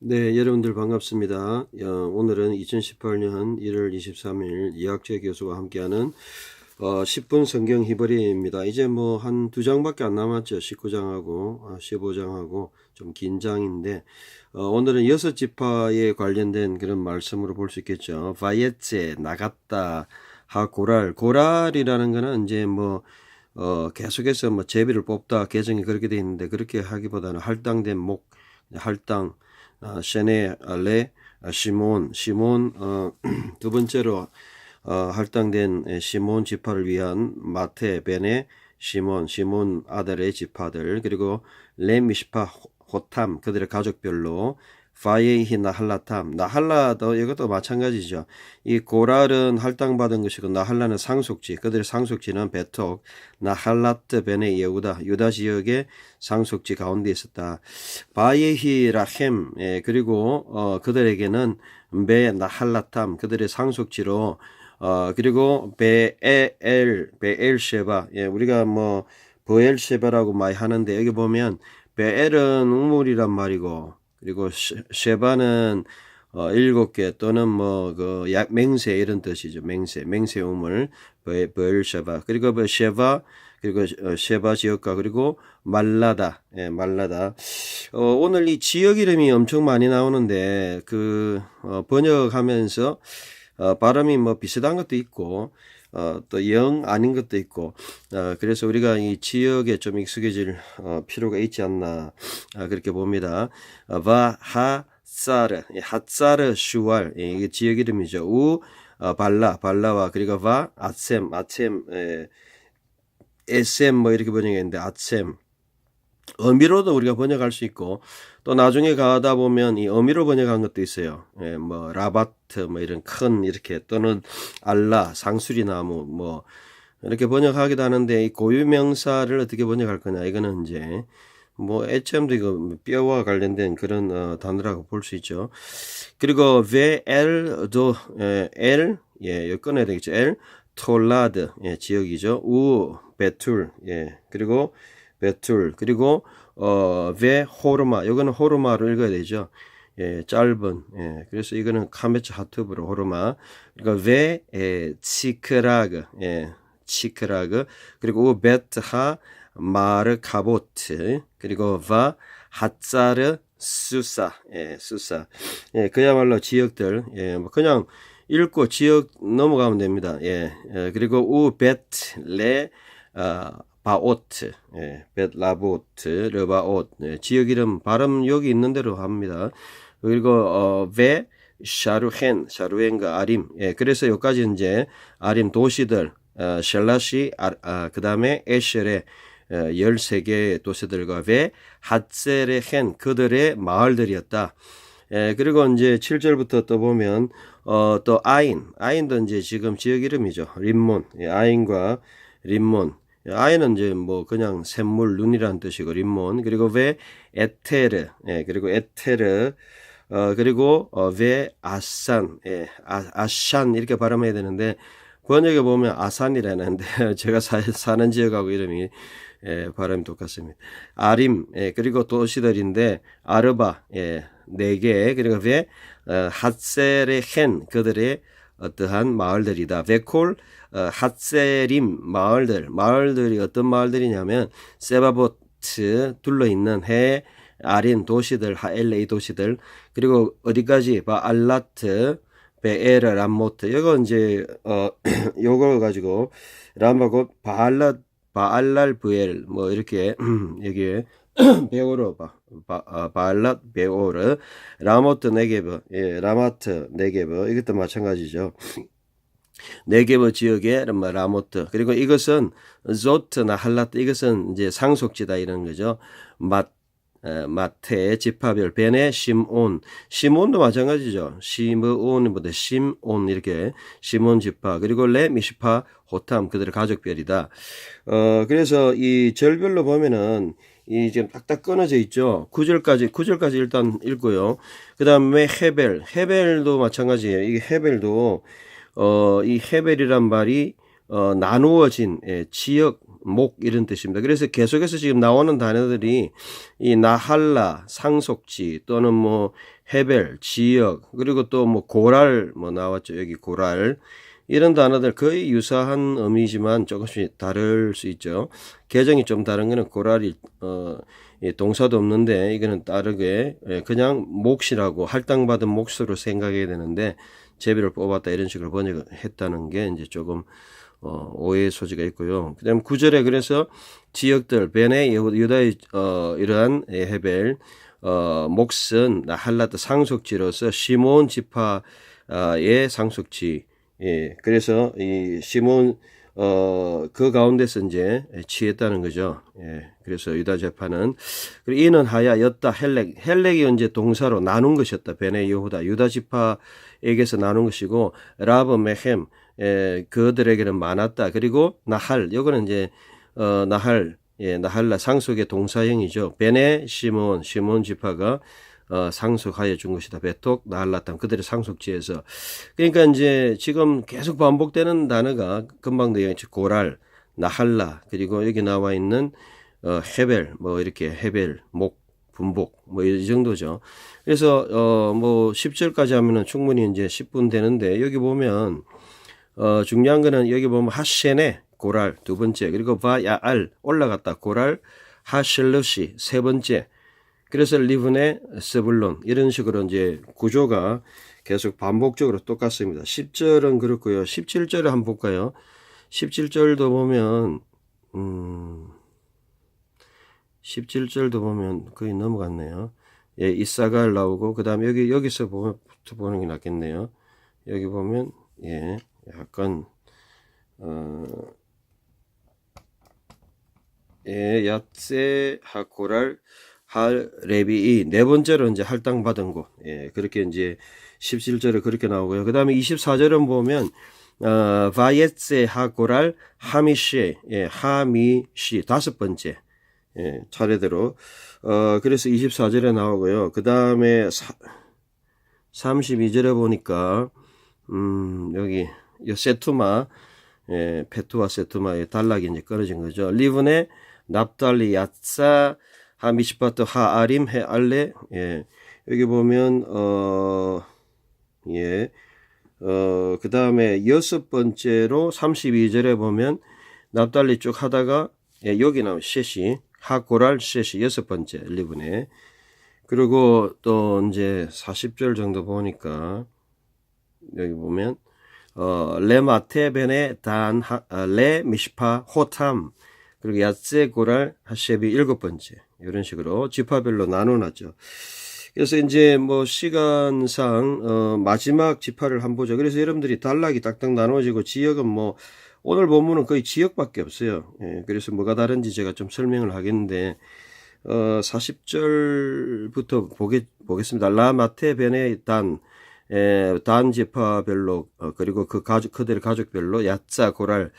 네, 여러분들 반갑습니다. 어, 오늘은 2018년 1월 23일 이학재 교수가 함께하는 어, 10분 성경 히브리입니다. 이제 뭐 한 두 장밖에 안 남았죠. 19장하고 15장하고 좀 긴 장인데 어, 오늘은 여섯 지파에 관련된 그런 말씀으로 볼 수 있겠죠. 바예체 나갔다 하 고랄 고랄이라는 거는 이제 뭐 어, 계속해서 뭐 제비를 뽑다 개정이 그렇게 돼 있는데 그렇게 하기보다는 할당된 목 할당 어, 셰네 레 어, 시몬. 시몬 어, 두 번째로 어, 할당된 에, 시몬 지파를 위한 마테 베네 시몬. 시몬 아들의 지파들. 그리고 레미시파 호- 호탐 그들의 가족별로 파예히 나할라탐 나할라도 이것도 마찬가지죠. 이 고랄은 할당받은 것이고 나할라는 상속지. 그들의 상속지는 베톡 나할라트 베네 예우다 유다 지역의 상속지 가운데 있었다. 바예히 라헴 예, 그리고 어, 그들에게는 베 나할라탐 그들의 상속지로 어, 그리고 베엘 베엘셰바 예, 우리가 뭐 버엘셰바라고 많이 하는데 여기 보면 베엘은 우물이란 말이고 그리고 셰- 셰바는 어, 일곱 개 또는 뭐그 맹세 이런 뜻이죠. 맹세, 맹세 우물, 베- 베엘셰바 그리고 그 셰바 그리고 어, 셰바 지역과 그리고 말라다, 예, 말라다. 어, 오늘 이 지역 이름이 엄청 많이 나오는데 그 어, 번역하면서 어, 발음이 뭐 비슷한 것도 있고 어, 또 영 아닌 것도 있고 어, 그래서 우리가 이 지역에 좀 익숙해질 어, 필요가 있지 않나 아, 그렇게 봅니다. 어, 바하 사르, 예, 핫사르 슈왈. 예, 이게 지역 이름이죠. 우 어, 발라. 발라와 그리고 바 아셈. 아셈 예, 에셈 뭐 이렇게 번역했는데 아셈. 어미로도 우리가 번역할 수 있고 또 나중에 가다 보면 이 어미로 번역한 것도 있어요. 예, 뭐 라바트 뭐 이런 큰 이렇게 또는 알라 상수리 나무 뭐 이렇게 번역하기도 하는데 이 고유 명사를 어떻게 번역할 거냐 이거는 이제 뭐 애첨도 이거 뼈와 관련된 그런 어, 단어라고 볼 수 있죠. 그리고 VL도 예, L 예, 여기 꺼내야 되겠죠. L 톨라드 예, 지역이죠. 우 베툴 예. 그리고 베툴 그리고 어베 호르마 이거는 호르마로 읽어야 되죠. 예, 짧은 예. 그래서 이거는 카메츠 하트브로 호르마 그리고 베 예, 치크라그 예. 치크라그 그리고 우 베트하 마르 카보트 그리고 바 핫사르 수사 예, 수사 예, 그야말로 지역들 예, 뭐 그냥 읽고 지역 넘어가면 됩니다. 예, 예 그리고 우 베트 레 어, 바오트 예, 베트 라보트 르바옷 예, 지역 이름 발음 여기 있는 대로 합니다. 그리고 어, 베 샤루헨 샤루헨과 아림 예, 그래서 여기까지 이제 아림 도시들 어, 샬라시 아, 아, 그 다음에 에셀의 어, 13개의 도시들과 베 핫셀의 헨 그들의 마을들이었다. 예, 그리고 이제 7절부터 또 보면 어, 또 아인, 아인도 이제 지금 지역 이름이죠. 림몬, 예, 아인과 림몬. 예, 아인은 이제 뭐 그냥 샘물 눈이라는 뜻이고 림몬. 그리고 왜 에테르, 예, 그리고 에테르. 어, 그리고 어, 왜 아산, 예, 아, 아샨 이렇게 발음해야 되는데 번역에 보면 아산이라는데 제가 사, 사는 지역하고 이름이 예, 발음이 똑같습니다. 아림, 예, 그리고 도시들인데 아르바, 예, 네 개, 그리고 왜 어, 핫셀의 헨 그들의 어떠한 마을들이다. 베콜 어, 핫세림 마을들, 마을들이 어떤 마을들이냐면 세바보트 둘러 있는 해 아린 도시들, 하엘레이 도시들, 그리고 어디까지 바 알라트, 베에르, 람모트. 이거 이제 어 요걸 가지고 람하고 바알라 바알랄 부엘 뭐 이렇게 여기에 베오르 바, 바 아, 바알랏 베오르 라모트 네게브 예 라마트 네게브 이것도 마찬가지죠. 네게브 지역의 뭐 라모트 그리고 이것은 조트나 할라트 이것은 이제 상속지다 이런 거죠. 맛 에, 마테 지파별 베네 심온 시몬도 마찬가지죠. 시므온보다 심온 이렇게 시몬 지파 그리고 레 미시파 호탐 그들의 가족별이다. 어 그래서 이 절별로 보면은 이 지금 딱딱 끊어져 있죠. 9절까지 9절까지 일단 읽고요. 그다음에 헤벨 헤벨도 마찬가지예요. 이게 헤벨도 어 이 헤벨이란 말이 어 나누어진 예, 지역 목 이런 뜻입니다. 그래서 계속해서 지금 나오는 단어들이 이 나할라, 상속지 또는 뭐 해벨, 지역 그리고 또 뭐 고랄 뭐 나왔죠. 여기 고랄 이런 단어들 거의 유사한 의미지만 조금씩 다를 수 있죠. 개정이 좀 다른 거는 고랄이 어, 이 동사도 없는데 이거는 다르게 예, 그냥 몫이라고 할당받은 몫으로 생각해야 되는데 제비를 뽑았다 이런 식으로 번역했다는 게 이제 조금 어, 오해의 소지가 있고요. 그다음 구절에 그래서 지역들 베네 유다의 어, 이러한 헤벨 어, 몫은 나할라트 상속지로서 시몬 지파의 상속지. 예, 그래서 이 시몬 어, 그 가운데서 이제 취했다는 거죠. 예, 그래서 유다 재판은 그리고 이는 하야 였다 헬렉 헬렉이 이제 동사로 나눈 것이었다. 베네 여후다 유다 지파에게서 나눈 것이고 라브 메헴 예, 그들에게는 많았다. 그리고 나할 요거는 이제 어, 나할 예, 나할라 상속의 동사형이죠. 베네 시몬 시몬 지파가 어, 상속하여 준 것이다. 베톡 나할라 땅 그들의 상속지에서 그러니까 이제 지금 계속 반복되는 단어가 금방도 얘기했지 고랄 나할라 그리고 여기 나와 있는 어, 헤벨 뭐 이렇게 헤벨 목 분복 뭐 이 정도죠. 그래서 어 뭐 10절까지 하면은 충분히 이제 10분 되는데 여기 보면 어 중요한 거는 여기 보면 하셴네 고랄 두 번째 그리고 바야알 올라갔다 고랄 하실르시 세 번째 그래서 리븐의 세블론 이런 식으로 이제 구조가 계속 반복적으로 똑같습니다. 10절은 그렇고요. 17절을 한번 볼까요? 17절도 보면 음 17절도 보면 거의 넘어갔네요. 예, 이사갈 나오고 그다음에 여기 여기서 보면 보는 게 낫겠네요. 여기 보면 예, 약간 어 예, 야세 하코랄 할 레비이 네 번째로 이제 할당 받은 곳. 예, 그렇게 이제 17절에 그렇게 나오고요. 그다음에 24절은 보면 어, 바예세 하고랄 하미시 예, 하미시 다섯 번째. 예, 차례대로 어, 그래서 24절에 나오고요. 그다음에 32절에 보니까 음, 여기 요 세투마 예, 페투와 세투마의 단락이 이제 끊어진 거죠. 리븐의 납달리 야사 하미시파트 하아림 헤알레 예. 여기 보면 어 예. 어, 그 다음에 여섯 번째로 32절에 보면 납달리 쭉 하다가 예, 여기 나오면 셋이 하고랄 셋이 여섯 번째 리븐에 그리고 또 이제 40절 정도 보니까 여기 보면 어, 레마테벤의 단, 아, 레 미시파 호탐 그리고 야세 고랄 하셰비 일곱 번째 이런 식으로 지파별로 나눠놨죠. 그래서 이제 뭐 시간상 어 마지막 지파를 한번 보죠. 그래서 여러분들이 단락이 딱딱 나눠지고 지역은 뭐 오늘 본문은 거의 지역밖에 없어요. 예, 그래서 뭐가 다른지 제가 좀 설명을 하겠는데 어 40절부터 보겠 보겠습니다. 라마테 베네 단 에, 단 지파별로 어, 그리고 그 가족 그들의 가족별로 야짜 고랄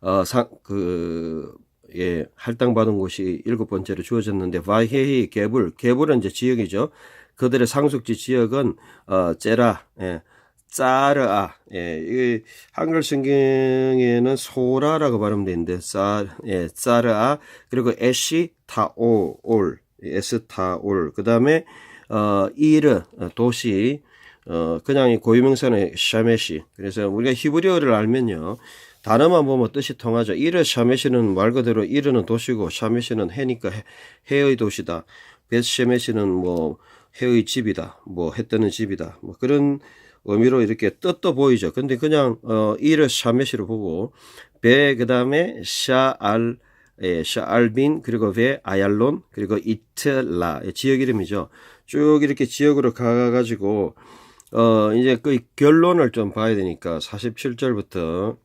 어 상 그 예, 할당받은 곳이 일곱 번째로 주어졌는데 바헤히 개불 개불은 이제 지역이죠. 그들의 상속지 지역은 어 제라 예. 짜르아 예, 이 한글 성경에는 소라라고 발음되어 있는데 짜 예, 짜르아 그리고 에시 타오 올 에스타올 그 다음에 어 이르 도시 어 그냥 고유명사는 샤메시 그래서 우리가 히브리어를 알면요 단어만 보면 뜻이 통하죠. 이르 샤메시는 말 그대로 이르는 도시고 샤메시는 해니까 해, 해의 도시다. 베스쉐메시는 뭐 해의 집이다. 뭐해 뜨는 집이다. 뭐 그런 의미로 이렇게 뜻도 보이죠. 근데 그냥 어 이르 샤메시를 보고 베 그다음에 샤알 예, 샤알빈 그리고 베 아얄론 그리고 이틀라 예, 지역 이름이죠. 쭉 이렇게 지역으로 가 가지고 어 이제 그 결론을 좀 봐야 되니까 47절부터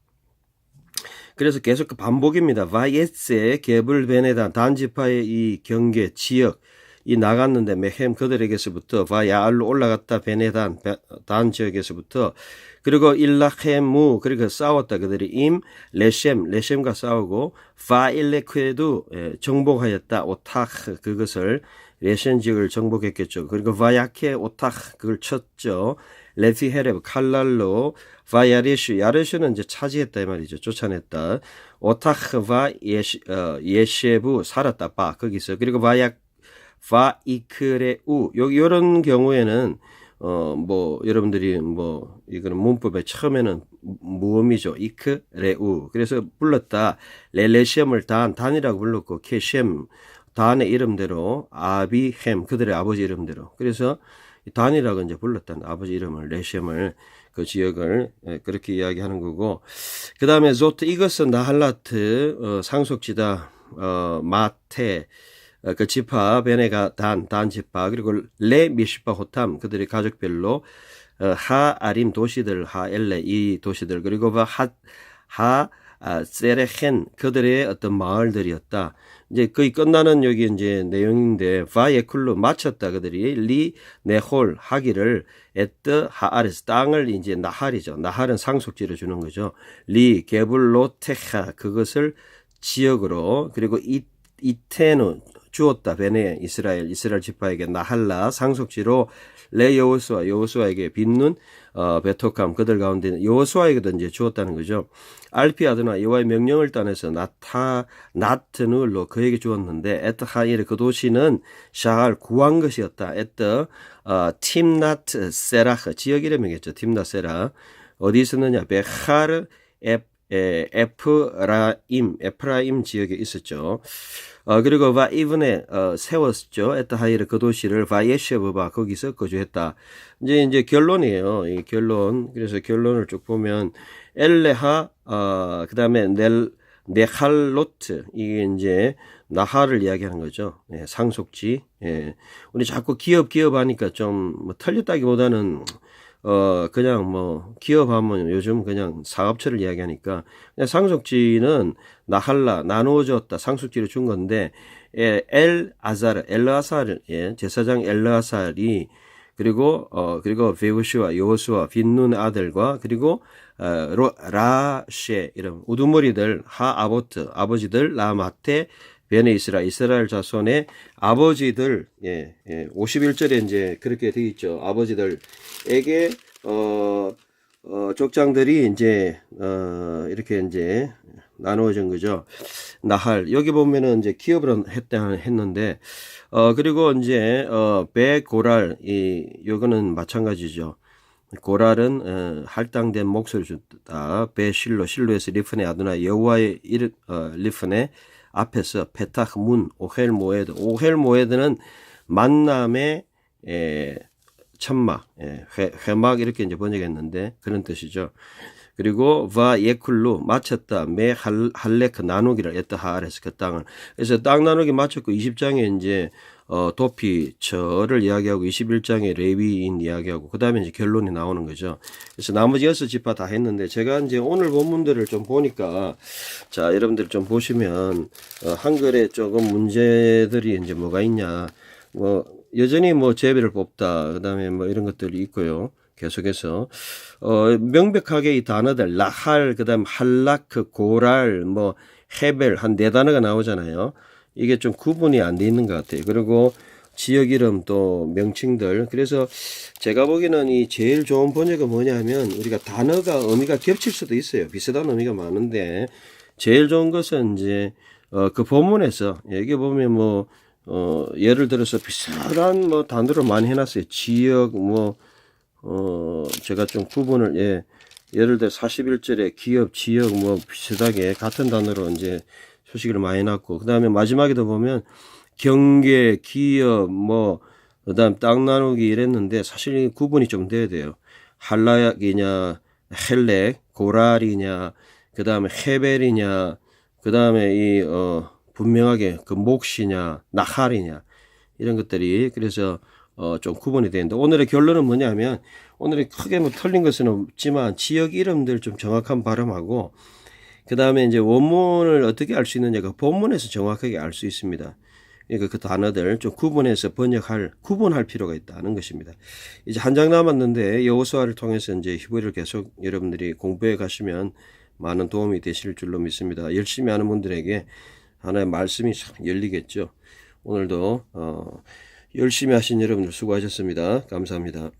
그래서 계속 그 반복입니다. 바이에스의 개불 베네다 단지파의 이 경계 지역 이 나갔는데 메헴 그들에게서부터 바야알로 올라갔다 베네단 단 지역에서부터 그리고 일라헤무 그리고 싸웠다 그들이 임 레셈 레셈과 싸우고 파일레크에도 예, 정복하였다 오타크 그것을 레센 지역을 정복했겠죠. 그리고 바야케 오타크 그걸 쳤죠. 레피 헤레브 칼날로 바야리슈 야르슈는 이제 차지했다 이 말이죠. 쫓아냈다. 오타흐바 예시 어, 예셰부 살았다 바 거기서 그리고 바약 바이크레우. 요 요런 경우에는 어 뭐 여러분들이 뭐 이거는 문법의 처음에는 무음이죠. 이크 레우. 그래서 불렀다. 레레시엠을 단 단이라고 불렀고 케셴. 단의 이름대로 아비햄. 그들의 아버지 이름대로. 그래서 이 단이라고 이제 불렀다는 아버지 이름을 레셴을 그 지역을 예, 그렇게 이야기하는 거고. 그 다음에 조트 이것은 나할라트 어, 상속지다 어, 마테 어, 그 지파 베네가 단, 단 지파 그리고 레 미시파 호탐 그들의 가족별로 어, 하 아림 도시들 하 엘레 이 도시들 그리고 하하 아, 세레헨 그들의 어떤 마을들이었다. 이제 거의 끝나는 여기 이제 내용인데 바예쿨로 마쳤다 그들이 리 네홀 하기를 에뜨 하아레스 땅을 이제 나할이죠. 나할은 상속지를 주는 거죠. 리 게불로테하 그것을 지역으로 그리고 이 이테누 주었다 베네 이스라엘 이스라엘 지파에게 나할라 상속지로 레 여호수아 여호수아에게 빚는 어 베토캄 그들 가운데 여호수아에게도 이제 주었다는 거죠. 알피 아드나 여호와의 명령을 따내서 나타 나트늘로 그에게 주었는데 에트 하일 그 도시는 샤알 구한 것이었다. 에트 어 팀나트 세라흐 지역 이름이겠죠. 팀나 세라 어디 있었느냐 베하르 에 에, 에프라임, 에프라임 지역에 있었죠. 어, 그리고 바이븐에 어, 세웠죠. 에타하이르 그 도시를 바예쉐브바 거기서 거주했다. 이제 이제 결론이에요. 이 결론. 그래서 결론을 쭉 보면 엘레하 어, 그다음에 넬 네할로트 이게 이제 나하를 이야기하는 거죠. 예, 상속지. 예. 우리 자꾸 기업 기업 하니까 좀 뭐 틀렸다기보다는 어 그냥 뭐 기업하면 요즘 그냥 사업체를 이야기하니까 그냥 상속지는 나할라 나누어졌다 상속지를 준 건데 예, 엘 아사르 엘라사르 예, 제사장 엘라살이 그리고 어 그리고 베우시와 요수와 빈눈 아들과 그리고 어, 로, 라쉐 이런 우두머리들 하 아보트 아버지들 라마테 베네 이스라 이스라엘 자손의 아버지들 예, 예 51절에 이제 그렇게 되어 있죠. 아버지들에게 어, 어 족장들이 이제 어 이렇게 이제 나누어진 거죠. 나할 여기 보면은 이제 기업을 했다 했는데 어 그리고 이제 어 베고랄 이 요거는 마찬가지죠. 고랄은 어, 할당된 목소리 줬다. 베실로 실로에서 리프네 아두나 여호와의 이르 어, 리프네 앞에서 페타흐 문 오헬 모에드 오헬 모에드는 만남의 에, 천막 예, 회, 회막 이렇게 이제 번역했는데 그런 뜻이죠. 그리고 바 예쿨로 마쳤다 메 할레크 나누기를 했다 하아레스 그 땅을 그래서 땅 나누기 마쳤고 20장에 이제 어 도피 저를 이야기하고 21장에 레위인 이야기하고 그 다음에 이제 결론이 나오는 거죠. 그래서 나머지 여섯 지파 다 했는데 제가 이제 오늘 본문들을 좀 보니까 자 여러분들 좀 보시면 어 한글에 조금 문제들이 이제 뭐가 있냐 뭐 여전히 뭐 제비를 뽑다 그 다음에 뭐 이런 것들이 있고요. 계속해서 어 명백하게 이 단어들 라할 그다음 할라크 고랄 뭐 헤벨 한 네 단어가 나오잖아요. 이게 좀 구분이 안 돼 있는 것 같아요. 그리고 지역 이름 또 명칭들 그래서 제가 보기에는 이 제일 좋은 번역은 뭐냐면 우리가 단어가 의미가 겹칠 수도 있어요. 비슷한 의미가 많은데 제일 좋은 것은 이제 어 그 본문에서 여기 보면 뭐 어, 예를 들어서 비슷한 뭐 단어를 많이 해놨어요. 지역, 뭐, 어, 제가 좀 구분을, 예, 예를 들어 41절에 기업, 지역, 뭐 비슷하게 같은 단어로 이제 소식을 많이 해놨고, 그 다음에 마지막에도 보면 경계, 기업, 뭐, 그 다음 땅 나누기 이랬는데 사실 구분이 좀 돼야 돼요. 할라약이냐, 헬렉, 고랄이냐, 그 다음에 헤벨이냐, 그 다음에 이, 어, 분명하게 그 몫이냐 나할이냐 이런 것들이 그래서 어 좀 구분이 되는데 오늘의 결론은 뭐냐면 오늘의 크게 뭐 틀린 것은 없지만 지역 이름들 좀 정확한 발음하고 그 다음에 이제 원문을 어떻게 알 수 있느냐 그 본문에서 정확하게 알 수 있습니다. 그러니까 그 단어들 좀 구분해서 번역할 구분할 필요가 있다는 것입니다. 이제 한 장 남았는데 여호수아를 통해서 이제 히브리를 계속 여러분들이 공부해 가시면 많은 도움이 되실 줄로 믿습니다. 열심히 하는 분들에게 하나의 말씀이 참 열리겠죠. 오늘도 어, 열심히 하신 여러분들 수고하셨습니다. 감사합니다.